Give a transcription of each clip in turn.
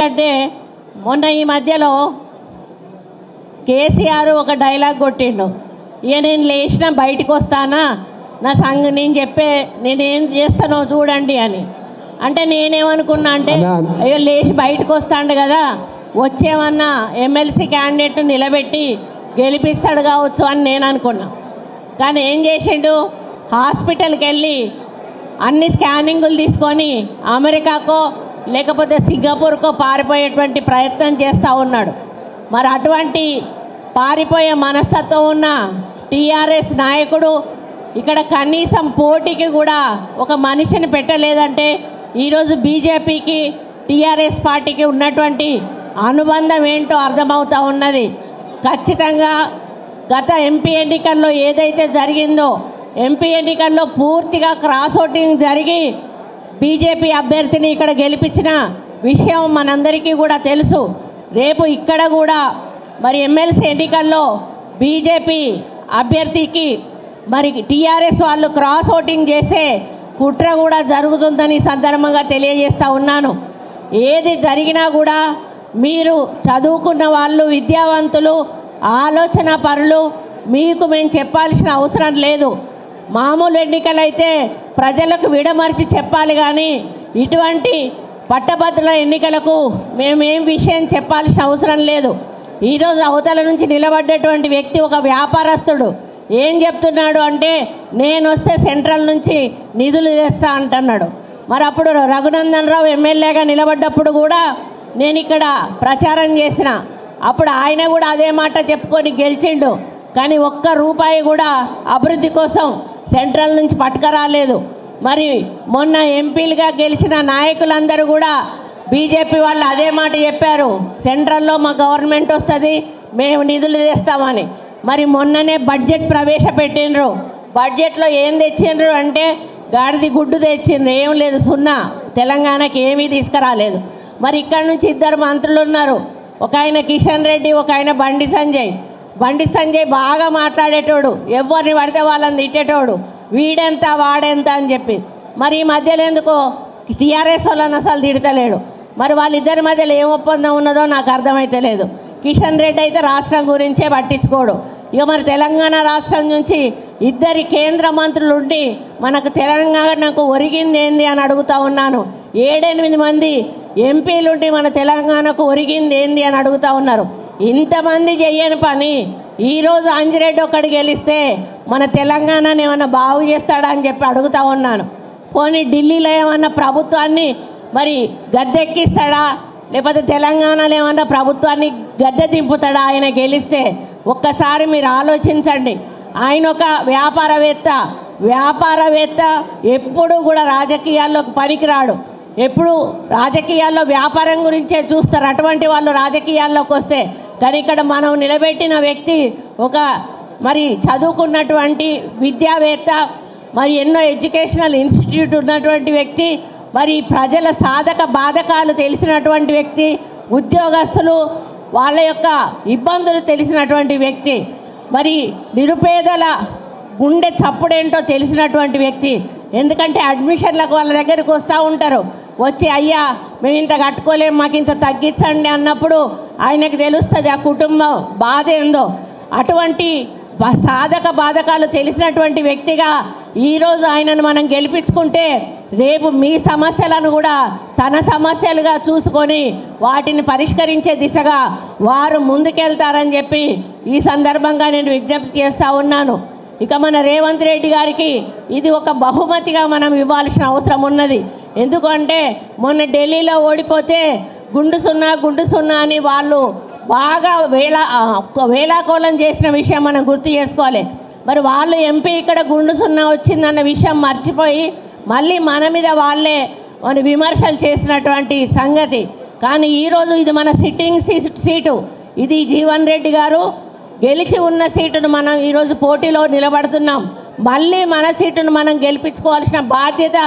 అంటే మొన్న ఈ మధ్యలో కేసీఆర్ ఒక డైలాగ్ కొట్టిండు. ఇక నేను లేచిన బయటికి వస్తానా? నా సంగ నేను చెప్పే నేనేం చేస్తానో చూడండి అని. అంటే నేనేమనుకున్నా అంటే. అయ్యో లేచి బయటకు వస్తాడు కదా. వచ్చేమన్నా ఎమ్మెల్సీ క్యాండిడేట్ నిలబెట్టి గెలిపిస్తాడు కావచ్చు అని నేను అనుకున్నా కానీ ఏం చేసిండు? హాస్పిటల్కి వెళ్ళి అన్ని స్కానింగులు తీసుకొని అమెరికాకో లేకపోతే సింగపూర్కో పారిపోయేటువంటి ప్రయత్నం చేస్తూ ఉన్నాడు. మరి అటువంటి పారిపోయే మనస్తత్వం ఉన్న టీఆర్ఎస్ నాయకుడు ఇక్కడ కనీసం పోటీకి కూడా ఒక మనిషిని పెట్టలేదంటే ఈరోజు బీజేపీకి టీఆర్ఎస్ పార్టీకి ఉన్నటువంటి అనుబంధం ఏంటో అర్థమవుతూ ఉన్నది. ఖచ్చితంగా గత ఎంపీ ఎన్నికల్లో ఏదైతే జరిగిందో ఎంపీ ఎన్నికల్లో పూర్తిగా క్రాస్ ఓటింగ్ జరిగి బీజేపీ అభ్యర్థిని ఇక్కడ గెలిపించిన విషయం మనందరికీ కూడా తెలుసు. రేపు ఇక్కడ కూడా మరి ఎమ్మెల్సీ ఎన్నికల్లో బీజేపీ అభ్యర్థికి మరి టీఆర్ఎస్ వాళ్ళు క్రాస్ ఓటింగ్ చేసే కుట్ర కూడా జరుగుతుందని సందర్భంగా తెలియజేస్తూ ఉన్నాను. ఏది జరిగినా కూడా మీరు చదువుకున్న వాళ్ళు విద్యావంతులు ఆలోచన పరులు మీకు మేము చెప్పాల్సిన అవసరం లేదు. మామూలు ఎన్నికలైతే ప్రజలకు విడమర్చి చెప్పాలి కానీ ఇటువంటి పట్టభద్రుల ఎన్నికలకు మేమేం విషయం చెప్పాల్సిన అవసరం లేదు. ఈరోజు అవతల నుంచి నిలబడ్డటువంటి వ్యక్తి ఒక వ్యాపారస్తుడు. ఏం చెప్తున్నాడు అంటే నేను వస్తే సెంట్రల్ నుంచి నిధులు తెస్తా అంటున్నాడు. మరి అప్పుడు రఘునందన్ రావు ఎమ్మెల్యేగా నిలబడ్డప్పుడు కూడా నేను ఇక్కడ ప్రచారం చేసిన. అప్పుడు ఆయన కూడా అదే మాట చెప్పుకొని గెలిచిండు. కానీ ఒక్క రూపాయి కూడా అభివృద్ధి కోసం సెంట్రల్ నుంచి పట్టుకరాలేదు. మరి మొన్న ఎంపీలుగా గెలిచిన నాయకులందరూ కూడా బీజేపీ వాళ్ళు అదే మాట చెప్పారు. సెంట్రల్లో మా గవర్నమెంట్ వస్తుంది మేము నిధులు తెస్తామని. మరి మొన్ననే బడ్జెట్ ప్రవేశపెట్టిండ్రు. బడ్జెట్లో ఏం తెచ్చిండ్రు అంటే గాడిది గుడ్డు తెచ్చిండ్రు. ఏం లేదు సున్నా. తెలంగాణకి ఏమీ తీసుకురాలేదు. మరి ఇక్కడ నుంచి ఇద్దరు మంత్రులు ఉన్నారు ఒక ఆయన కిషన్ రెడ్డి ఒక ఆయన బండి సంజయ్. బండి సంజయ్ బాగా మాట్లాడేటోడు ఎవరిని పడితే వాళ్ళని తిట్టేటోడు వీడెంత వాడెంత అని చెప్పి. మరి ఈ మధ్యలో ఎందుకో టీఆర్ఎస్ వాళ్ళని అసలు తిడతలేడు. మరి వాళ్ళిద్దరి మధ్యలో ఏం ఒప్పందం ఉన్నదో నాకు అర్థమైతే లేదు. కిషన్ రెడ్డి అయితే రాష్ట్రం గురించే పట్టించుకోడు. ఇక మరి తెలంగాణ రాష్ట్రం నుంచి ఇద్దరి కేంద్ర మంత్రులు ఉండి మనకు తెలంగాణకు ఒరిగింది ఏంది అని అడుగుతా ఉన్నాను. ఏడెనిమిది మంది ఎంపీలుండి మన తెలంగాణకు ఒరిగింది ఏంది అని అడుగుతా ఉన్నారు. ఇంతమంది చేయని పని. ఈరోజు అంజిరెడ్డి ఒక్కడు గెలిస్తే మన తెలంగాణని ఏమన్నా బాగు చేస్తాడా అని చెప్పి అడుగుతా ఉన్నాను. పోనీ ఢిల్లీలో ఏమన్నా ప్రభుత్వాన్ని మరి గద్దెక్కిస్తాడా? లేకపోతే తెలంగాణలో ఏమన్నా ప్రభుత్వాన్ని గద్దె దింపుతాడా? ఆయన గెలిస్తే ఒక్కసారి మీరు ఆలోచించండి. ఆయన ఒక వ్యాపారవేత్త. వ్యాపారవేత్త ఎప్పుడు కూడా రాజకీయాల్లోకి పనికిరాడు. ఎప్పుడు రాజకీయాల్లో వ్యాపారం గురించే చూస్తారు. అటువంటి వాళ్ళు రాజకీయాల్లోకి వస్తే కానీ ఇక్కడ మనం నిలబెట్టిన వ్యక్తి ఒక మరి చదువుకున్నటువంటి విద్యావేత్త మరి ఎన్నో ఎడ్యుకేషనల్ ఇన్స్టిట్యూట్ ఉన్నటువంటి వ్యక్తి మరి ప్రజల సాధక బాధకాలు తెలిసినటువంటి వ్యక్తి ఉద్యోగస్తులు వాళ్ళ యొక్క ఇబ్బందులు తెలిసినటువంటి వ్యక్తి మరి నిరుపేదల గుండె చప్పుడేంటో తెలిసినటువంటి వ్యక్తి. ఎందుకంటే అడ్మిషన్లకు వాళ్ళ దగ్గరికి వస్తూ ఉంటారు. వచ్చి అయ్యా మేము ఇంత కట్టుకోలేము మాకు ఇంత తగ్గించండి అన్నప్పుడు ఆయనకు తెలుస్తుంది ఆ కుటుంబం బాధ ఏందో. అటువంటి సాధక బాధకాలు తెలిసినటువంటి వ్యక్తిగా ఈరోజు ఆయనను మనం గెలిపించుకుంటే రేపు మీ సమస్యలను కూడా తన సమస్యలుగా చూసుకొని వాటిని పరిష్కరించే దిశగా వారు ముందుకెళ్తారని చెప్పి ఈ సందర్భంగా నేను విజ్ఞప్తి చేస్తూ ఉన్నాను. ఇక మన రేవంత్ రెడ్డి గారికి ఇది ఒక బహుమతిగా మనం ఇవ్వాల్సిన అవసరం ఉన్నది. ఎందుకంటే మొన్న ఢిల్లీలో ఓడిపోతే గుండు సున్నా గుండు సున్నా అని వాళ్ళు బాగా వేళ వేలాకోళం వేలాకోలం చేసిన విషయం మనం గుర్తు చేసుకోవాలి. మరి వాళ్ళు ఎంపీ ఇక్కడ గుండు సున్నా వచ్చిందన్న విషయం మర్చిపోయి మళ్ళీ మన మీద వాళ్ళే మన విమర్శలు చేసినటువంటి సంగతి. కానీ ఈరోజు ఇది మన సిట్టింగ్ సీటు. ఇది జీవన్ రెడ్డి గారు గెలిచి ఉన్న సీటును మనం ఈరోజు పోటీలో నిలబడుతున్నాం. మళ్ళీ మన సీటును మనం గెలిపించుకోవాల్సిన బాధ్యత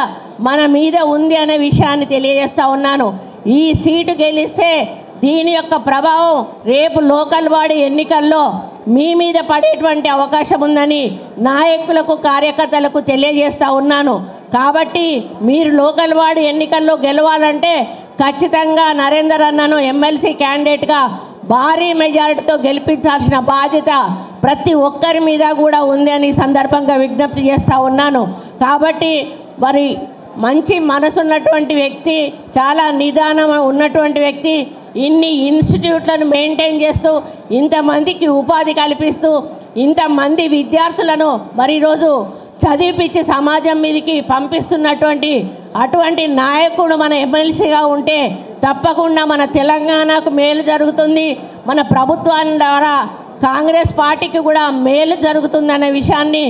మన మీద ఉంది అనే విషయాన్ని తెలియజేస్తా ఉన్నాను. ఈ సీటు గెలిస్తే దీని యొక్క ప్రభావం రేపు లోకల్ బాడీ ఎన్నికల్లో మీ మీద పడేటువంటి అవకాశం ఉందని నాయకులకు కార్యకర్తలకు తెలియజేస్తూ ఉన్నాను. కాబట్టి మీరు లోకల్ వార్డు ఎన్నికల్లో గెలవాలంటే ఖచ్చితంగా నరేందర్ అన్నను ఎమ్మెల్సీ క్యాండిడేట్గా భారీ మెజారిటీతో గెలిపించాల్సిన బాధ్యత ప్రతి ఒక్కరి మీద కూడా ఉంది అని సందర్భంగా విజ్ఞప్తి చేస్తూ ఉన్నాను. కాబట్టి మరి మంచి మనసున్నటువంటి వ్యక్తి చాలా నిదానం ఉన్నటువంటి వ్యక్తి ఇన్ని ఇన్స్టిట్యూట్లను మెయింటైన్ చేస్తూ ఇంతమందికి ఉపాధి కల్పిస్తూ ఇంతమంది విద్యార్థులను మరి ఈరోజు చదివిపించి సమాజం మీదకి పంపిస్తున్నటువంటి అటువంటి నాయకుడు మన ఎమ్మెల్సీగా ఉంటే తప్పకుండా మన తెలంగాణకు మేలు జరుగుతుంది. మన ప్రభుత్వాన్ని ద్వారా కాంగ్రెస్ పార్టీకి కూడా మేలు జరుగుతుందనే విషయాన్ని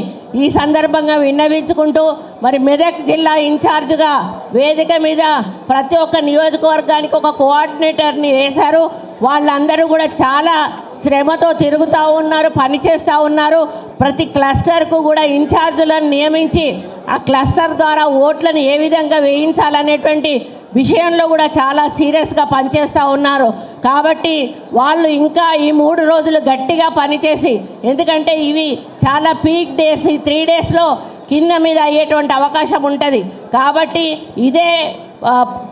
ఈ సందర్భంగా విన్నవించుకుంటూ మరి మెదక్ జిల్లా ఇన్ఛార్జ్గా వేదిక మీద ప్రతి ఒక్క నియోజకవర్గానికి ఒక కోఆర్డినేటర్ని వేశారు. వాళ్ళందరూ కూడా చాలా శ్రమతో తిరుగుతూ ఉన్నారు పనిచేస్తూ ఉన్నారు. ప్రతి క్లస్టర్కు కూడా ఇన్ఛార్జులను నియమించి ఆ క్లస్టర్ ద్వారా ఓట్లను ఏ విధంగా వేయించాలనేటువంటి విషయంలో కూడా చాలా సీరియస్గా పనిచేస్తూ ఉన్నారు. కాబట్టి వాళ్ళు ఇంకా ఈ మూడు రోజులు గట్టిగా పనిచేసి ఎందుకంటే ఇవి చాలా పీక్ డేస్ ఈ త్రీ డేస్లో కింద మీద అయ్యేటువంటి అవకాశం ఉంటుంది. కాబట్టి ఇదే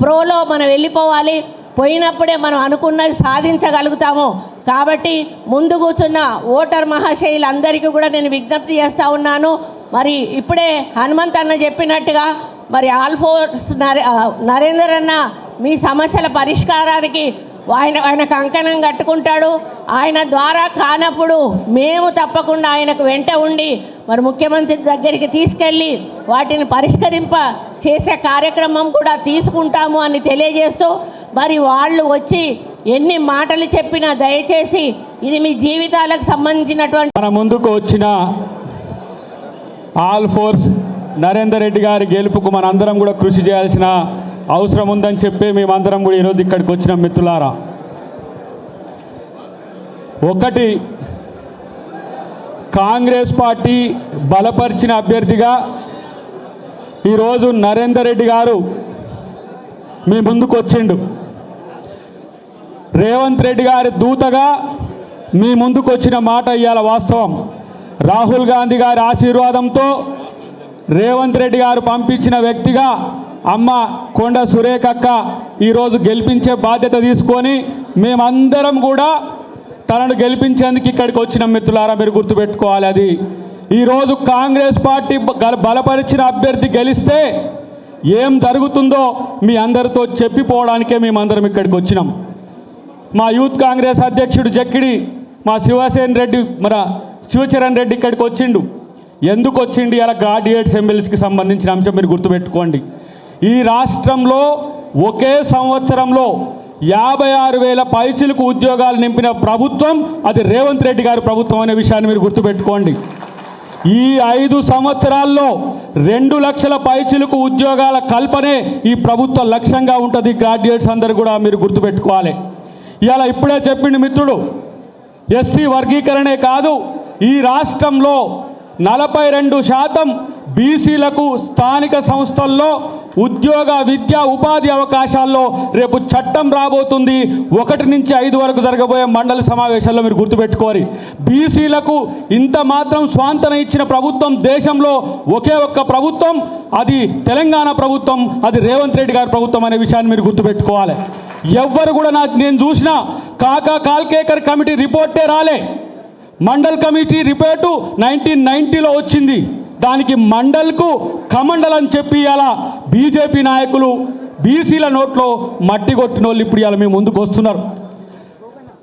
ప్రోలో మనం వెళ్ళిపోవాలి. పోయినప్పుడే మనం అనుకున్నది సాధించగలుగుతాము. కాబట్టి ముందు కూర్చున్న ఓటర్ మహాశైలందరికీ కూడా నేను విజ్ఞప్తి చేస్తూ ఉన్నాను. మరి ఇప్పుడే హనుమంత్ అన్న చెప్పినట్టుగా మరి ఆల్ఫోర్స్ నరే ఆ, నరేందర్ అన్న మీ సమస్యల పరిష్కారానికి ఆయన ఆయన కంకణం కట్టుకుంటాడు. ఆయన ద్వారా కానప్పుడు మేము తప్పకుండా ఆయనకు వెంట ఉండి మరి ముఖ్యమంత్రి దగ్గరికి తీసుకెళ్ళి వాటిని పరిష్కరింప చేసే కార్యక్రమం కూడా తీసుకుంటాము అని తెలియజేస్తూ మరి వాళ్ళు వచ్చి ఎన్ని మాటలు చెప్పినా దయచేసి ఇది మీ జీవితాలకు సంబంధించినటువంటి మన ముందుకు వచ్చిన ఆల్ ఫోర్స్ నరేందర్ రెడ్డి గారి గెలుపుకు మనందరం కూడా కృషి చేయాల్సిన అవసరం ఉందని చెప్పి మేమందరం కూడా ఈరోజు ఇక్కడికి వచ్చిన మిత్రులారా. ఒకటి కాంగ్రెస్ పార్టీ బలపరిచిన అభ్యర్థిగా ఈరోజు నరేందర్ రెడ్డి గారు మీ ముందుకు వచ్చిండు. రేవంత్ రెడ్డి గారి దూతగా మీ ముందుకు వచ్చిన మాట ఇవాళ వాస్తవం. రాహుల్ గాంధీ గారి ఆశీర్వాదంతో రేవంత్ రెడ్డి గారు పంపించిన వ్యక్తిగా అమ్మ కొండ సురేఖక్క ఈరోజు గెలిపించే బాధ్యత తీసుకొని మేమందరం కూడా తనను గెలిపించేందుకు ఇక్కడికి వచ్చిన మిత్రులారా మీరు గుర్తుపెట్టుకోవాలి అది. ఈరోజు కాంగ్రెస్ పార్టీ బలపరిచిన అభ్యర్థి గెలిస్తే ఏం జరుగుతుందో మీ అందరితో చెప్పిపోవడానికే మేమందరం ఇక్కడికి వచ్చినాం. మా యూత్ కాంగ్రెస్ అధ్యక్షుడు జక్కిడి మా శివసేన్ రెడ్డి మన శివచరణ్ రెడ్డి ఇక్కడికి వచ్చిండు. ఎందుకు వచ్చింది ఇలా గ్రాడ్యుయేట్స్ ఎమ్మెల్యేస్కి సంబంధించిన అంశం మీరు గుర్తుపెట్టుకోండి. ఈ రాష్ట్రంలో ఒకే సంవత్సరంలో యాభై ఆరు వేల పైచిలకు ఉద్యోగాలు నింపిన ప్రభుత్వం అది రేవంత్ రెడ్డి గారి ప్రభుత్వం అనే విషయాన్ని మీరు గుర్తుపెట్టుకోండి. ఈ ఐదు సంవత్సరాల్లో రెండు లక్షల పైచిలకు ఉద్యోగాల కల్పనే ఈ ప్రభుత్వ లక్ష్యంగా ఉంటుంది. గ్రాడ్యుయేట్స్ అందరూ కూడా మీరు గుర్తుపెట్టుకోవాలి. ఇవాళ ఇప్పుడే చెప్పిండు మిత్రుడు ఎస్సీ వర్గీకరణే కాదు ఈ రాష్ట్రంలో నలభై రెండు శాతం బీసీలకు స్థానిక సంస్థల్లో ఉద్యోగ విద్య ఉపాధి అవకాశాల్లో రేపు చట్టం రాబోతుంది. ఒకటి నుంచి ఐదు వరకు జరగబోయే మండలి సమావేశాల్లో మీరు గుర్తుపెట్టుకోవాలి. బీసీలకు ఇంత మాత్రం స్వాంతన ఇచ్చిన ప్రభుత్వం దేశంలో ఒకే ఒక్క ప్రభుత్వం అది తెలంగాణ ప్రభుత్వం అది రేవంత్ రెడ్డి గారి ప్రభుత్వం అనే విషయాన్ని మీరు గుర్తుపెట్టుకోవాలి. ఎవ్వరు కూడా నాకు నేను చూసిన కాకా కాల్కేకర్ కమిటీ రిపోర్టే రాలే. మండల్ కమిటీ రిపోర్టు నైన్టీన్ నైన్టీలో వచ్చింది. దానికి మండల్కు కమండల్ అని చెప్పి అలా బీజేపీ నాయకులు బీసీల నోట్లో మట్టి కొట్టిన వాళ్ళు ఇప్పుడు ఇలా మీ ముందుకు వస్తున్నారు.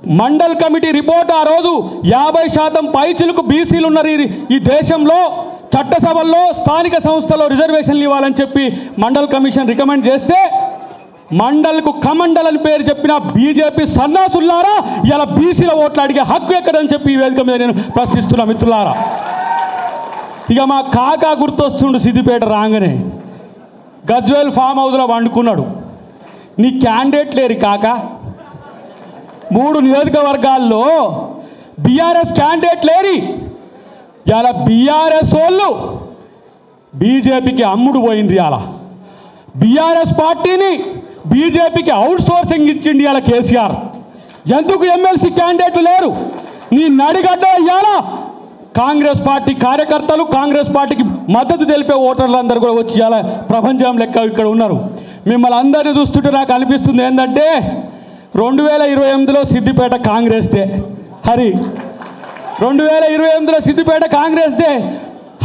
మండల్ కమిటీ రిపోర్ట్ ఆ రోజు యాభై శాతం పైచులకు బీసీలు ఉన్నారు. ఈ- ఈ దేశంలో చట్టసభల్లో స్థానిక సంస్థలో రిజర్వేషన్లు ఇవ్వాలని చెప్పి మండల్ కమిషన్ రికమెండ్ చేస్తే మండల్కు కమండల్ అని పేరు చెప్పిన బీజేపీ సన్నాసులారా ఇలా బీసీల ఓట్లు అడిగే హక్కు ఎక్కడని చెప్పి ఈ వేదిక మీద నేను ప్రశ్నిస్తున్నా మిత్రులారా. ఇక మా కాకా గుర్తొస్తుండు సిద్దిపేట రాగానే. గజ్వేల్ ఫామ్ హౌస్లో వండుకున్నాడు. నీ క్యాండిడేట్ లేరు కాక. మూడు నియోజకవర్గాల్లో బీఆర్ఎస్ క్యాండిడేట్ లేరి. ఇలా బీఆర్ఎస్ వాళ్ళు బీజేపీకి అమ్ముడు పోయింది అలా. బీఆర్ఎస్ పార్టీని బీజేపీకి అవుట్ సోర్సింగ్ ఇచ్చింది ఇలా కేసీఆర్. ఎందుకు ఎమ్మెల్సీ క్యాండిడేట్లు లేరు? నీ నడిగడ్డ ఇవాళ కాంగ్రెస్ పార్టీ కార్యకర్తలు కాంగ్రెస్ పార్టీకి మద్దతు తెలిపే ఓటర్లందరూ కూడా వచ్చి ఇలా ప్రపంచం లెక్క ఇక్కడ ఉన్నారు. మిమ్మల్ని అందరినీ చూస్తుంటే నాకు అనిపిస్తుంది ఏంటంటే రెండు వేల ఇరవై ఎనిమిదిలో సిద్దిపేట కాంగ్రెస్దే. హరి రెండు వేల ఇరవై ఎనిమిదిలో సిద్దిపేట కాంగ్రెస్దే.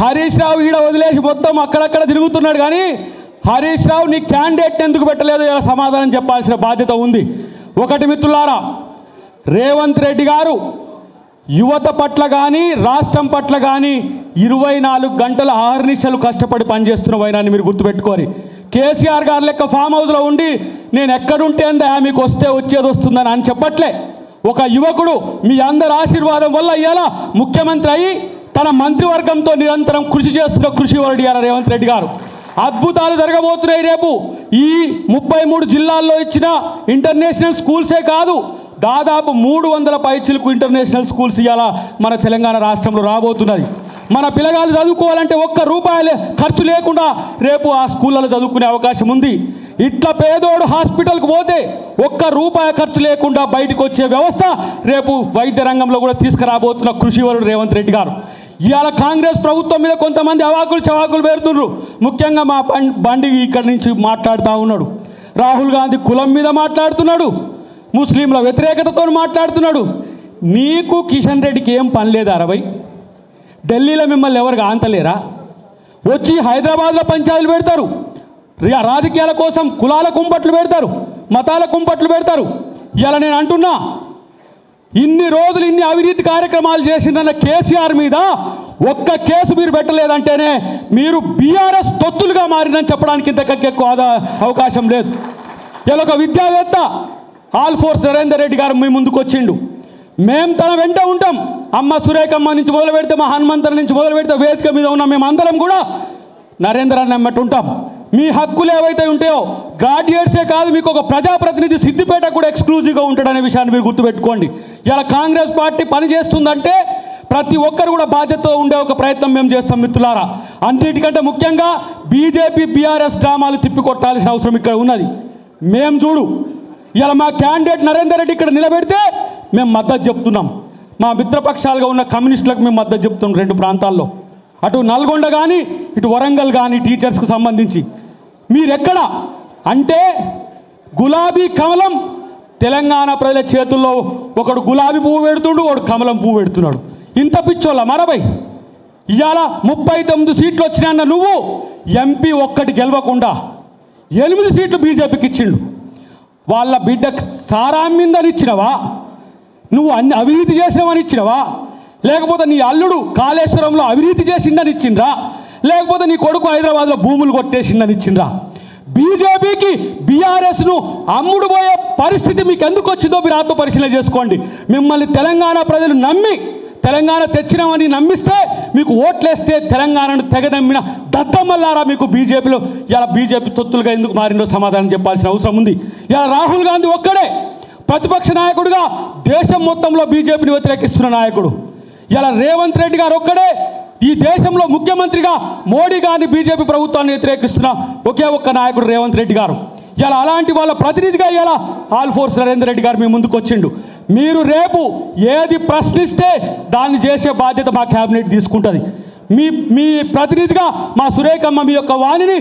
హరీష్ రావు ఈడ వదిలేసి మొత్తం అక్కడక్కడ తిరుగుతున్నాడు కానీ హరీష్ రావు నీ క్యాండిడేట్ ఎందుకు పెట్టలేదు? ఇలా సమాధానం చెప్పాల్సిన బాధ్యత ఉంది. ఒకటి మిత్రులారా రేవంత్ రెడ్డి గారు యువత పట్ల కానీ రాష్ట్రం పట్ల కానీ ఇరవై నాలుగు గంటల ఆహర్నిశలు కష్టపడి పనిచేస్తున్న వైనాన్ని మీరు గుర్తుపెట్టుకోరి కేసీఆర్ గారి లెక్క ఫామ్ హౌస్లో ఉండి నేను ఎక్కడుంటే అందా మీకు వస్తే వచ్చేది వస్తుందని అని చెప్పట్లే. ఒక యువకుడు మీ అందరి ఆశీర్వాదం వల్ల ఇలా ముఖ్యమంత్రి అయ్యి తన మంత్రివర్గంతో నిరంతరం కృషి చేస్తున్న కృషి వరుడు రేవంత్ రెడ్డి గారు. అద్భుతాలు జరగబోతున్నాయి రేపు. ఈ ముప్పై మూడు జిల్లాల్లో ఇచ్చిన ఇంటర్నేషనల్ స్కూల్సే కాదు దాదాపు మూడు వందల పైచిలకు ఇంటర్నేషనల్ స్కూల్స్ ఇవాళ మన తెలంగాణ రాష్ట్రంలో రాబోతున్నది. మన పిల్లగాళ్ళు చదువుకోవాలంటే ఒక్క రూపాయలు ఖర్చు లేకుండా రేపు ఆ స్కూళ్ళలో చదువుకునే అవకాశం ఉంది. ఇట్లా పేదోడు హాస్పిటల్కి పోతే ఒక్క రూపాయి ఖర్చు లేకుండా బయటకు వచ్చే వ్యవస్థ రేపు వైద్య రంగంలో కూడా తీసుకురాబోతున్న కృషివరుడు రేవంత్ రెడ్డి గారు. ఇవాళ కాంగ్రెస్ ప్రభుత్వం మీద కొంతమంది అవాకులు చవాకులు పెడుతుండ్రు ముఖ్యంగా మా బండి ఇక్కడి నుంచి మాట్లాడుతూ ఉన్నాడు. రాహుల్ గాంధీ కులం మీద మాట్లాడుతున్నాడు. ముస్లింల వ్యతిరేకతతో మాట్లాడుతున్నాడు. నీకు కిషన్ రెడ్డికి ఏం పని లేదు అరవై? ఢిల్లీలో మిమ్మల్ని ఎవరు ఆంతలేరా? వచ్చి హైదరాబాద్లో పంచాయతీలు పెడతారు. రాజకీయాల కోసం కులాల కుంపట్లు పెడతారు. మతాల కుంపట్లు పెడతారు. ఇలా నేను అంటున్నా ఇన్ని రోజులు ఇన్ని అవినీతి కార్యక్రమాలు చేసిందన్న కేసీఆర్ మీద ఒక్క కేసు మీరు పెట్టలేదంటేనే మీరు బీఆర్ఎస్ తొత్తులుగా మారిందని చెప్పడానికి ఇంతకంటే ఎక్కువ అవకాశం లేదు. ఇలా ఒక విద్యావేత్త ఆల్ ఫోర్స్ నరేందర్ రెడ్డి గారు మీ ముందుకు వచ్చిండు. మేము తన వెంట ఉంటాం. అమ్మ సురేఖమ్మ నుంచి మొదలు పెడితే మా హనుమంతుల నుంచి మొదలు పెడితే వేదిక మీద ఉన్న మేము అందరం కూడా నరేంద్ర అన్నట్టు ఉంటాం. మీ హక్కులు ఏవైతే ఉంటాయో గ్రాడ్యుయేట్సే కాదు మీకు ఒక ప్రజాప్రతినిధి సిద్దిపేట కూడా ఎక్స్క్లూజివ్గా ఉంటాడనే విషయాన్ని మీరు గుర్తుపెట్టుకోండి. ఇలా కాంగ్రెస్ పార్టీ పనిచేస్తుందంటే ప్రతి ఒక్కరు కూడా బాధ్యతతో ఉండే ఒక ప్రయత్నం మేము చేస్తాం మిత్రులారా. అన్నిటికంటే ముఖ్యంగా బీజేపీ బీఆర్ఎస్ డ్రామాలు తిప్పికొట్టాల్సిన అవసరం ఇక్కడ ఉన్నది. మేము చూడు ఇలా మా క్యాండిడేట్ నరేందర్ రెడ్డి ఇక్కడ నిలబెడితే మేము మద్దతు చెప్తున్నాం. మా మిత్రపక్షాలుగా ఉన్న కమ్యూనిస్టులకు మేము మద్దతు చెప్తున్నాం రెండు ప్రాంతాల్లో. అటు నల్గొండ కానీ ఇటు వరంగల్ కానీ టీచర్స్కు సంబంధించి. మీరెక్కడ? అంటే గులాబీ కమలం తెలంగాణ ప్రజల చేతుల్లో ఒకడు గులాబీ పువ్వు పెడుతుండు ఒకడు కమలం పువ్వు పెడుతున్నాడు. ఇంత పిచ్చోళ్ళ మరబై ఇవాళ ముప్పై తొమ్మిది సీట్లు వచ్చినాయన్న నువ్వు ఎంపీ ఒక్కటి గెలవకుండా ఎనిమిది సీట్లు బీజేపీకి ఇచ్చిండు. వాళ్ళ బిడ్డకు సారా మీదని ఇచ్చినవా నువ్వు అన్ని అవినీతి చేసినవని ఇచ్చినవా? లేకపోతే నీ అల్లుడు కాళేశ్వరంలో అవినీతి చేసిందని ఇచ్చిండ్రా? లేకపోతే నీ కొడుకు హైదరాబాద్లో భూములు కొట్టేసిందని ఇచ్చిండ్రా? బీజేపీకి బీఆర్ఎస్ను అమ్ముడు పోయే పరిస్థితి మీకు ఎందుకు వచ్చిందో మీరు ఆత్మ పరిశీలన చేసుకోండి. మిమ్మల్ని తెలంగాణ ప్రజలు నమ్మి తెలంగాణ తెచ్చినామని నమ్మిస్తే మీకు ఓట్లేస్తే తెలంగాణను తెగ నమ్మిన దద్దమల్లారా మీకు బీజేపీలో. ఇలా బీజేపీ తొత్తులుగా ఎందుకు మారిందో సమాధానం చెప్పాల్సిన అవసరం ఉంది. ఇలా రాహుల్ గాంధీ ఒక్కడే ప్రతిపక్ష నాయకుడిగా దేశం మొత్తంలో బీజేపీని వ్యతిరేకిస్తున్న నాయకుడు. ఇలా రేవంత్ రెడ్డి గారు ఒక్కడే ఈ దేశంలో ముఖ్యమంత్రిగా మోడీ గారిని బీజేపీ ప్రభుత్వాన్ని వ్యతిరేకిస్తున్న ఒకే ఒక్క నాయకుడు రేవంత్ రెడ్డి గారు. ఇలా అలాంటి వాళ్ళ ప్రతినిధిగా ఇలా ఆల్ ఫోర్స్ నరేందర్ రెడ్డి గారు మీ ముందుకు వచ్చిండు. మీరు రేపు ఏది ప్రశ్నిస్తే దాన్ని చేసే బాధ్యత మా క్యాబినెట్ తీసుకుంటుంది. మీ మీ ప్రతినిధిగా మా సురేఖమ్మ మీ యొక్క వాణిని